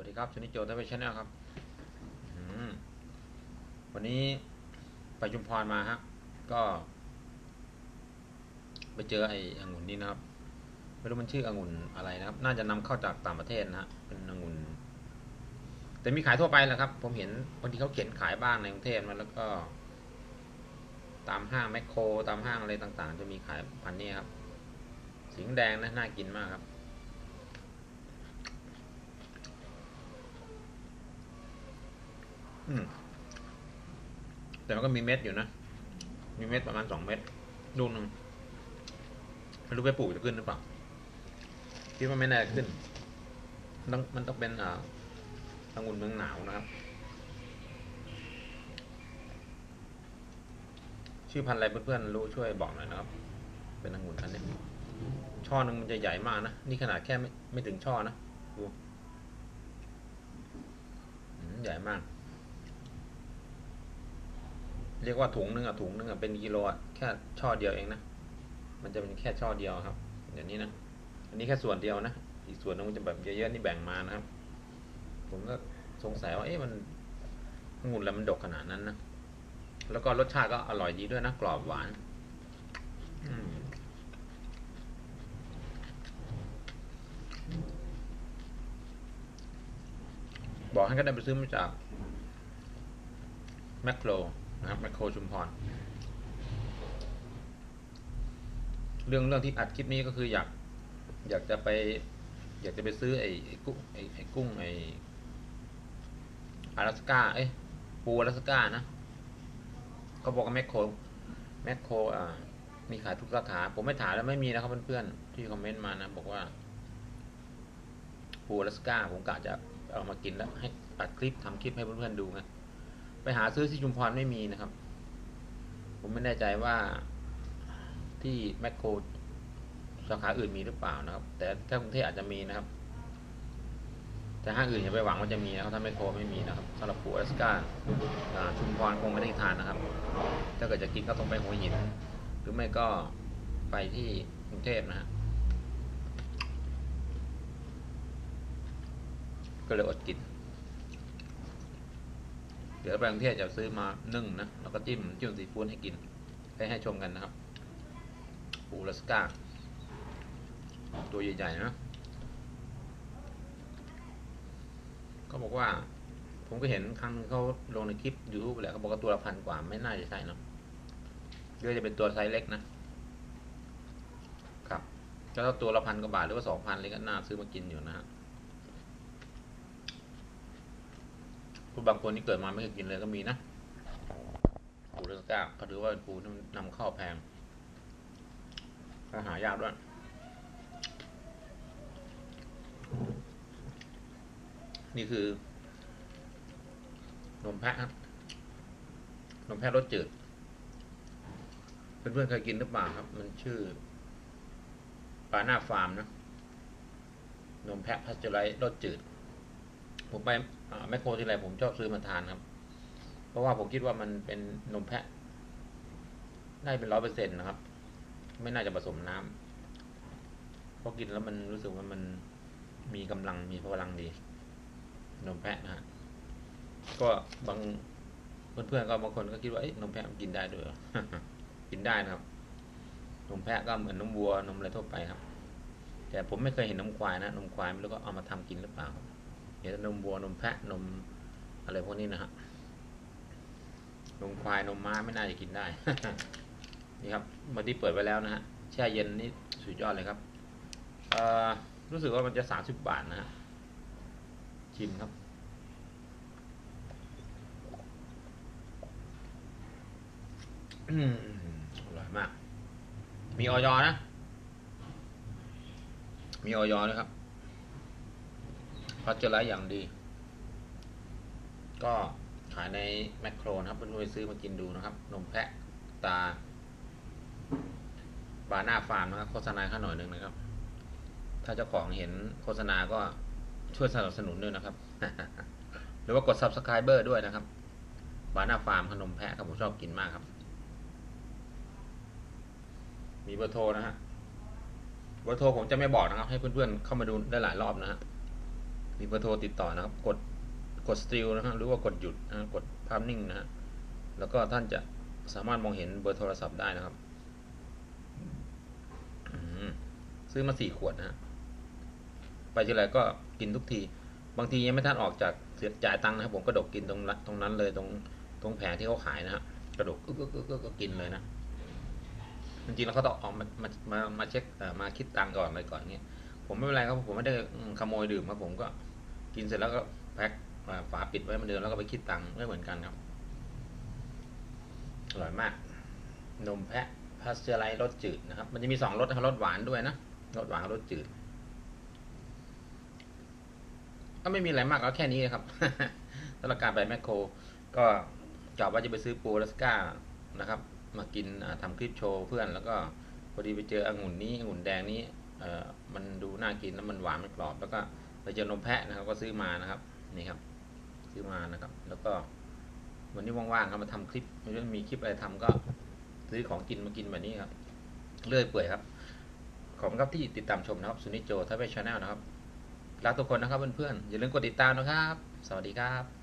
วัสดีครับชนิดโจทย์เวชแนลครับวันนี้ไปชุมพรมาฮะก็ ไปเจอไอ้องุ่นนี้นะครับไม่รู้มันชื่อองุ่นอะไรนะครับ น่าจะนำเข้าจากต่างประเทศนะฮะเป็นองุ่นแต่มีขายทั่วไปแหละครับ ผมเห็นบางทีเขาเขียนขายบ้างในกรุงเทพมาแล้วก็ ตามห้างแมคโคร ตามห้างอะไรต่างๆ จะมีขายพันนี้ครับสีแดงนะน่ากินมากครับ อืม แต่มันก็มีเม็ดอยู่นะ มีเม็ดประมาณสองเม็ดลูกหนึ่งไม่รู้ไปปลูกจะขึ้นหรือเปล่าคิดว่าไม่น่าขึ้นต้องมันต้องเป็นอ่าองุ่นเมืองหนาวนะครับ ชื่อพันธุ์อะไรเพื่อนๆรู้ช่วยบอกหน่อยนะครับ เป็นองุ่นอันนี้ช่อหนึ่งมันจะใหญ่มากนะ นี่ขนาดแค่ไม่ไม่ถึงช่อนะดูใหญ่มาก เรียกว่าถุงนึงอะถุงนึงอะเป็นกิโลอะแค่ช่อเดียวเองนะมันจะเป็นแค่ช่อเดียวครับอย่างนี้นะอันนี้แค่ส่วนเดียวนะอีกส่วนนึงมันจะแบบเยอะๆนี่แบ่งมานะครับ ผมก็สงสัยว่าเอ๊ะมันงุ่นแล้วมันดกขนาดนั้นนะแล้วก็รสชาติก็อร่อยดีด้วยนะกรอบหวานอบอกให้ก็ได้ไปซื้อมาจากแมคโคร นะครับแมคโครชุมพรเรื่องเรื่องที่อัดคลิปนี้ก็คืออยากอยากจะไป อยากจะไปซื้อไอ้ไอ้กุ้งไอ้ไอ้กุ้งไอ้อาราสกาเอ้ยปูอาราสกานะเขาบอกว่าแมคโครแมคโครอ่ามีขายทุกสาขาผมไม่ถามแล้วไม่มีนะครับเพื่อนๆที่คอมเมนต์มานะ บอกว่าปูอาราสกาผมกะจะเอามากินแล้วให้อัดคลิปทำคลิปให้เพื่อนๆดูไง ไปหาซื้อที่ชุมพรไม่มีนะครับ ผมไม่แน่ใจว่าที่แมคโครสาขาอื่นมีหรือเปล่านะครับ แต่ถ้ากรุงเทพอาจจะมีนะครับ แต่ห้างอื่นอย่าไปหวังว่าจะมีนะครับถ้าแมคโครไม่มีนะครับสำหรับปูอลาสกาชุมพรคงไม่ได้ทานนะครับ ถ้าเกิดจะกินก็ต้องไปหัวหิน หรือไม่ก็ไปที่กรุงเทพนะฮะก็เลยอดกิน เดี๋ยวไปกรุงเทพจะซื้อมานึ่งนะ แล้วก็จิ้มจิ้มซีฟู้ดให้กิน ให้ให้ชมกันนะครับปูลัสกาตัวใหญ่ๆนะเขาบอกว่า ผมก็เห็นครั้งนึงเขาลงในคลิปยูทูบแหละเขาบอกว่าตัวละพันกว่าไม่น่าจะใช่นะเรือจะเป็นตัวไซส์เล็กนะ ครับก็ถ้าตัวละพันกว่าบาทหรือว่าสองพันเลยก็น่าซื้อมากินอยู่นะฮะ คุณบางคนที่เกิดมาไม่เคยกินเลยก็มีนะปูเรือก้าเขาถือว่าปูที่นำเข้าแพงก็หายากด้วยนี่คือนมแพะครับนมแพะรสจืดเพื่อนๆเคยกินหรือเปล่าครับ มันชื่อปลาหน้าฟาร์มนะนมแพะพัชเจอไรส์รสจืด ผมไป แมคโครที่ไรผมชอบซื้อมาทานครับ เพราะว่าผมคิดว่ามันเป็นนมแพะ ได้เป็นร้อยเปอร์เซ็นต์นะครับ ไม่น่าจะผสมน้ำเพราะกินแล้วมันรู้สึกว่ามันมีกำลังมีพลังดี นมแพะนะฮะก็บางเพื่อนๆก็บางคนก็คิดว่าเอ๊ะนมแพะกินได้ด้วยกินได้นะครับ นมแพะก็เหมือนนมวัวนมอะไรทั่วไปครับ แต่ผมไม่เคยเห็นนมควายนะนมควายไม่รู้ก็เอามาทำกินหรือเปล่า ครับเห็นมวัวนมแพะนมอะไรพวกนี้นะฮะนมควายนมม้าไม่น่าจะกินได้ นี่ครับมาที่เปิดไว้แล้วนะฮะแช่เย็นนี่สุดยอดเลยครับรู้สึกว่ามันจะสามสิบบาทนะฮะชิมครับอืมอร่อยมาก มีออยอนะ มีออยด้วยครับ พัชเจอร์ไลอย่างดี ก็ขายในแมคโครนะครับเพื่อนๆไปซื้อมากินดูนะครับ นมแพะตาบาหน้าฟาร์มนะครับโฆษณาข้าหน่อยหนึ่งนะครับ ถ้าเจ้าของเห็นโฆษณาก็ช่วยสนับสนุนด้วยนะครับ หรือว่ากด subscriber ด้วยนะครับ บาหน้าฟาร์มขนมแพะครับผมชอบกินมากครับ มีเบอร์โทรนะฮะ เบอร์โทรผมจะไม่บอกนะครับ ให้เพื่อนๆเข้ามาดูได้หลายรอบนะฮะ มีเบอร์โทรติดต่อนะครับ กดกดสติลนะฮะหรือว่ากดหยุดนะกดภาพนิ่งนะฮะแล้วก็ท่านจะสามารถมองเห็นเบอร์โทรศัพท์ได้นะครับซื้อมาสี่ขวดนะฮะไปทีไรก็กินทุกที บางทียังไม่ทันออกจากเสียจ่ายตังค์นะครับผมกระดกกินตรงนั้นตรงนั้นเลยตรงตรงแผงที่เขาขายนะฮะกระดกกอึกอึกอึกก็กินเลยนะจริงๆแล้วเขาต้องออกมามามามาเช็คมาคิดตังค์ก่อนอะไรก่อนเงี้ยผมไม่เป็นไรครับผมไม่ได้ขโมยดื่มครับผมก็ กินเสร็จแล้วก็แพ็คฝาปิดไว้เหมือนเดิมแล้วก็ไปคิดตังค์ไม่เหมือนกันครับ อร่อยมาก นมแพะพาสเจอไลท์รสจืดนะครับ มันจะมีสองรสนะครับรสหวานด้วยนะรสหวานกับรสจืด ก็ไม่มีอะไรมากก็แค่นี้นะครับสำหรับการไปแมคโคร ก็กะว่าจะไปซื้อปูรัสก้านะครับ มากินอ่าทำคลิปโชว์เพื่อนแล้วก็พอดีไปเจอองุ่นนี้องุ่นแดงนี้เออมันดูน่ากินแล้วมันหวานมันกรอบแล้วก็ ไปเจอนมแพะนะครับ ก็ซื้อมานะครับนี่ครับ ซื้อมานะครับ แล้วก็วันนี้ว่างๆครับมาทำคลิปไม่รู้มีคลิปอะไรทำก็ซื้อของกินมากินแบบนี้ครับ เลื่อยเปื่อยครับ ขอบคุณครับที่ติดตามชมนะครับสุนิจโจทเวชชาแนลนะครับรักทุกคนนะครับเพื่อนๆอย่าลืมกดติดตามนะครับ สวัสดีครับ